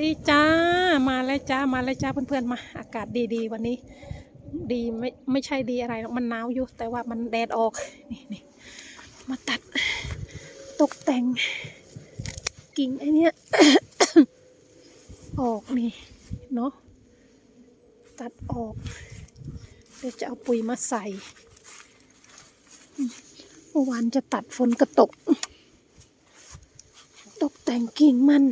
ดีจ้า มาแล้วจ้า มาแล้วจ้าเพื่อนๆมา อากาศดีๆ วันนี้ ดีไม่ไม่ใช่ดีอะไรหรอกมันหนาวอยู่ แต่ว่ามันแดดออกนี่นี่มาตัดตกแต่ง กิ่งไอเนี้ยออกนี่เนาะตัดออกเดี๋ยวจะเอาปุ๋ยมาใส่เมื่อวานจะตัดฝนกระตก ตกแต่งกิ่งมัน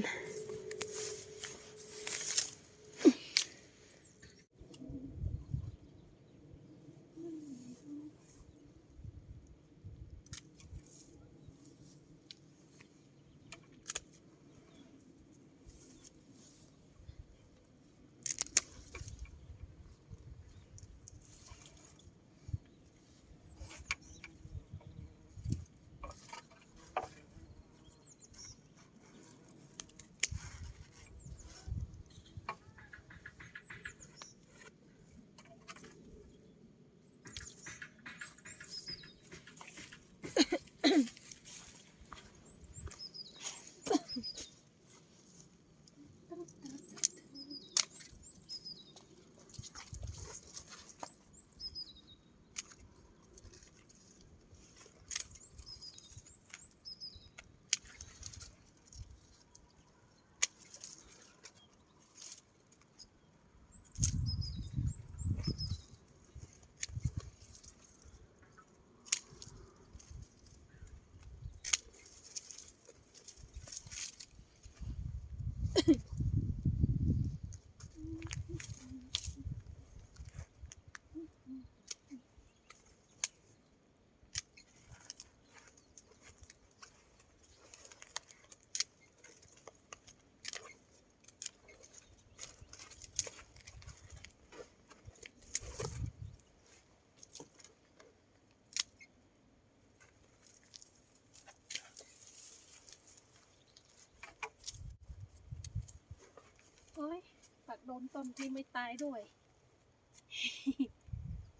โดนต้นที่ไม่ตายด้วย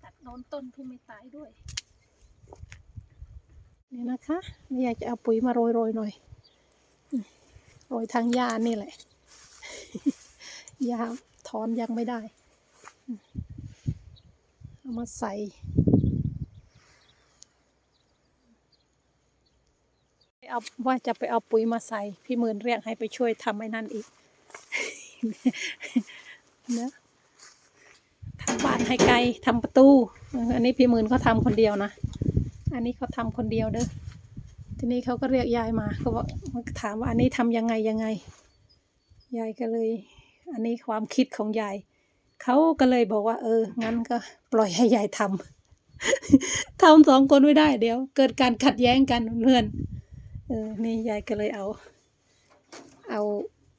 ตัดโดนต้นที่ไม่ตายด้วย นี่นะคะไม่อยากจะเอาปุ๋ยมาโรยโรยๆหน่อยโรยทางหญ้านี่แหละหญ้าถอนยังไม่ได้ เอามาใส่เอาว่าจะไปเอาปุ๋ยมาใส่ พี่หมื่นเรียกให้ไปช่วยทำไอ้นั่นอีก นะทำบ้านให้ไกลทำประตูอออันนี้พี่หมื่นเขาทำคนเดียวนะ อันนี้เขาทำคนเดียวเด้อ ทีนี้เขาก็เรียกยายมาเขาบอกถามว่าอันนี้ทำยังไงยังไง ยายก็เลย อันนี้ความคิดของยาย เขาก็เลยบอกว่า เออ งั้นก็ปล่อยให้ยายทำทำสองคนไม่ได้เดี๋ยว เกิดการขัดแย้งกันเพื่อน เออ นี่ยายก็เลยเอา เอา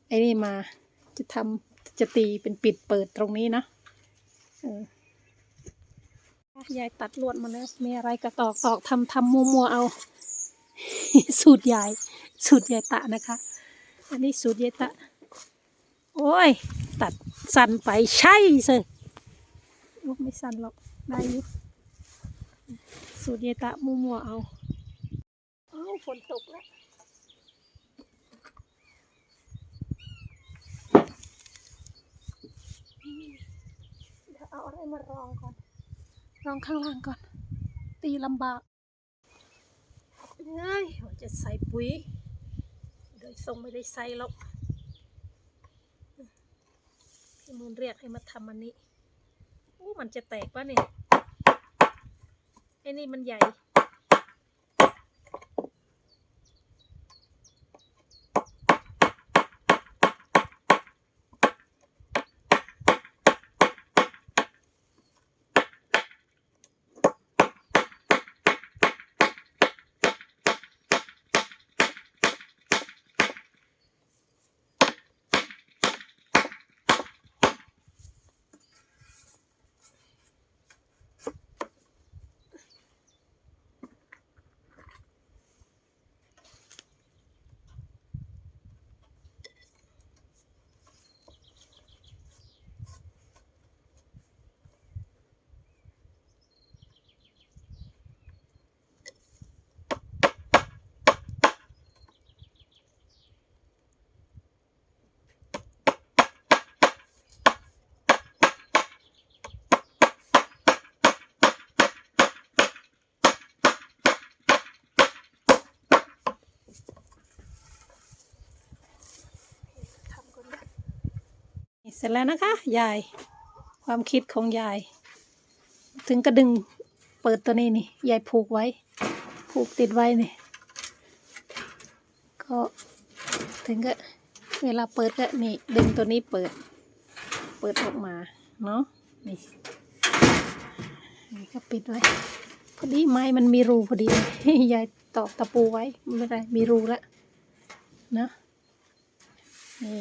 ไอ้นี่มา จะทำจะตีเป็นปิดเปิดตรงนี้นะยายตัดลวดมาแล้วมีอะไรก็ตอกตอกทำทำมัวมัวๆเอา สูตรยาย สูตรยายตะนะคะ อันนี้สูตรยายตะ โอ้ย ตัดสั้นไปใช่สิโอ้ไม่สั้นหรอกได้อยู่สูตรยายตะมัวมัวๆเอา เอ้าฝนตกแล้ว เดี๋ยวเอาอะไรมารองก่อน รองข้างล่างก่อน ตีลำบากเฮ้ยว่าจะใส่ปุ๋ย โดยทรงไม่ได้ใส่หรอกพี่มูลเรียกให้มาทำอันนี้อู้มันจะแตกปะเนี่ยไอ้นี่มันใหญ่ เสร็จแล้วนะคะ ยาย ความคิดของยาย ถึงกระดึงเปิดตัวนี้นี่ ยายผูกไว้ ผูกติดไว้นี่ ก็ถึงก็เวลาเปิดก็นี่ดึงตัวนี้เปิด เปิดออกมาเนาะนี่นี่ก็ปิดไว้ พอดีไม้มันมีรูพอดียายตอกตะปูไว้ไม่เป็นไรมีรูแล้วนะนี่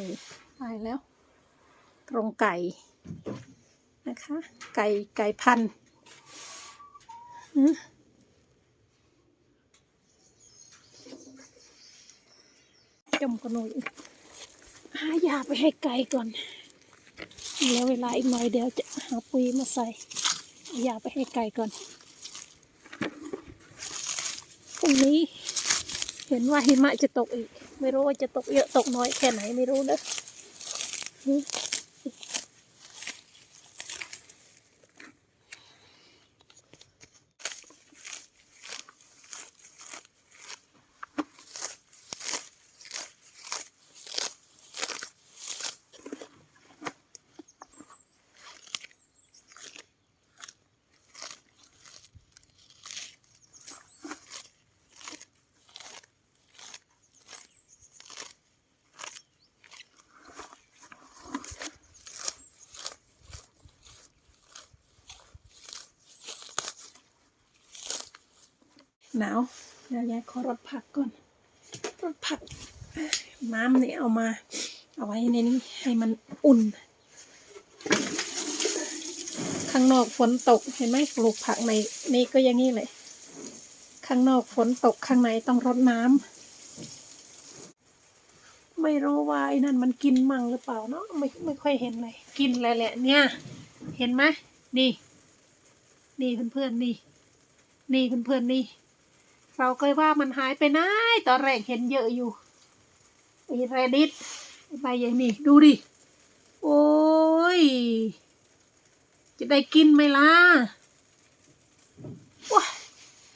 ไปแล้ว ตรงไก่นะคะ ไก่ไก่พันจมกระนุยหายาไปให้ไก่ก่อนเหลือเวลาอีกหน่อยเดี๋ยวจะหาปุ๋ยมาใส่ยาไปให้ไก่ก่อนพรุ่งนี้เห็นว่าหิมะจะตกอีก ไม่รู้ว่าจะตกเยอะตกน้อยแค่ไหนไม่รู้นะอื หนาวเดี๋ยวยายขอรถผักก่อนรถผัก น้ำนี่เอามา เอาไว้ในนี้ให้มันอุ่น ข้างนอกฝนตกเห็นไหมปลูกผักในนี่ก็อย่างนี้เลย ข้างนอกฝนตกข้างในต้องรดน้ำไม่รู้ว่าไอ้นั่นมันกินมั่งหรือเปล่าเนาะไม่ไม่ค่อยเห็นเลย กินอะไรแหละเนี่ย เห็นไหมนี่ นี่เพื่อนๆนี่ นี่เพื่อนๆนี่ เราเคยว่ามันหายไปไหนตอนแรกเห็นเยอะอยู่ไอ้แรดิตไปอย่นี้ดูดิ โอ้ย จะได้กินไหมล่ะว้า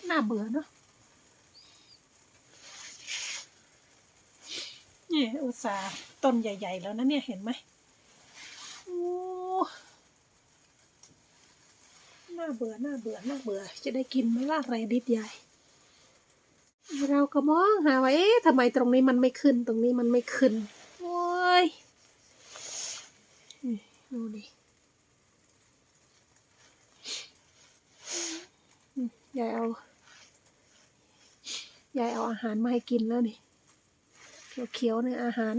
น่าเบื่อเนาะเนี่ยอุตสาต้นใหญ่ ๆ แล้วนะเนี่ยเห็นไหมโอ้น่าเบื่อน่าเบื่อน่าเบื่อ จะได้กินไหมล่ะแรดิตใหญ่ เราก็มองหาว่าเอ๊ะทำไมตรงนี้มันไม่ขึ้น ตรงนี้มันไม่ขึ้น โอ้ยดูดิยายเอายายเอาอาหารมาให้กินแล้วนี่ เขียวๆเนี่ยอาหาร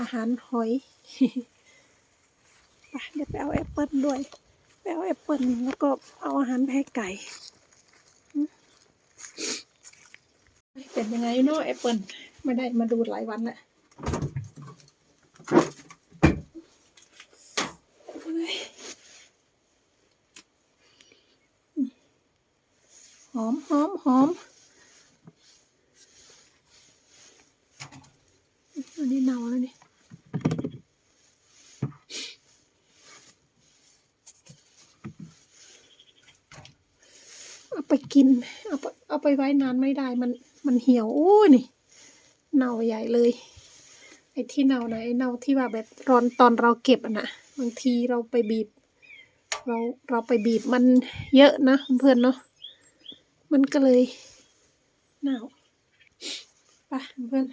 อาหารหอยไปเดี๋ยวไปเอาแอปเปิลด้วย ไปเอาแอปเปิลแล้วก็เอาอาหารไปให้ไก่ เป็นยังไงเนาะแอปเปิลไม่ได้มาดูหลายวันแล้วหอมหอมหอมอันนี้เน่าแล้วนี่เอาไปกิน เอาไปเอาไปไว้นานไม่ได้มัน มันเหี่ยวโอ้นี่เน่าใหญ่เลยไอ้ที่เน่านะไอ้เน่าที่ว่าแบบตอนตอนเราเก็บอะนะบางทีเราไปบีบ เราเราไปบีบมันเยอะนะเพื่อนเนาะมันก็เลยเน่าไปเพื่อน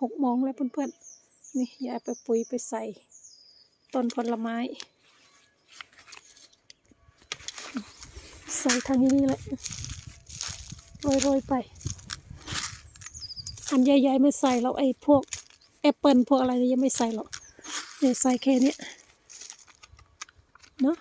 หกโมงแล้วเพื่อนๆนี่ยายไปปุ๋ยไปใส่ต้นผลไม้ ใส่ทางนี้เลย โรยๆไป อันใหญ่ๆไม่ใส่หรอกไอ้พวกแอปเปิลพวกอะไรเนี่ยยังไม่ใส่หรอกเดี๋ยวใส่แค่นี้เนาะ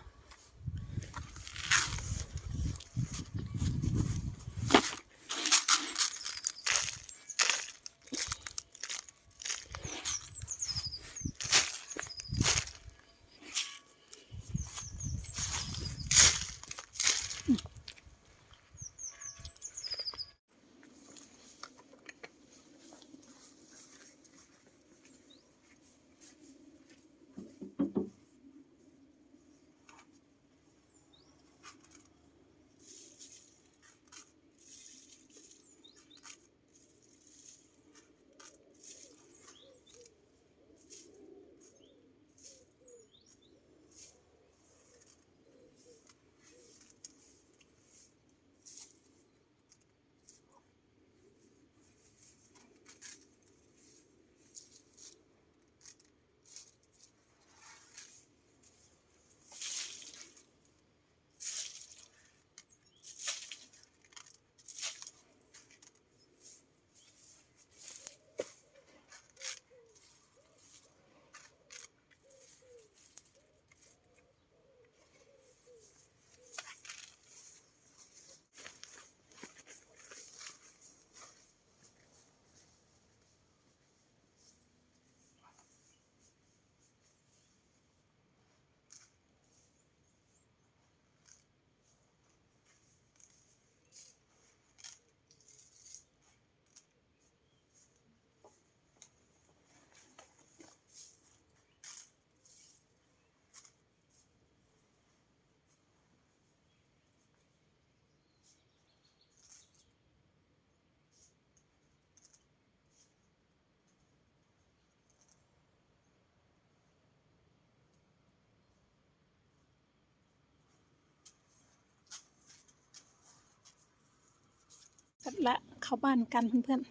ก็ละเข้าบ้านกันเพื่อน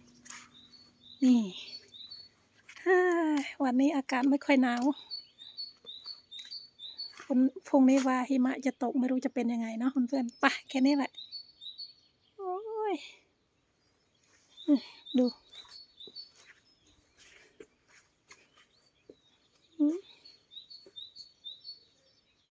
ๆ นี่วันนี้อากาศไม่ค่อยหนาวคนพงนี้ว่าหิมะจะตกไม่รู้จะเป็นยังไงเนาะเพื่อนๆไปแค่นี้แหละ โอ้ย ดู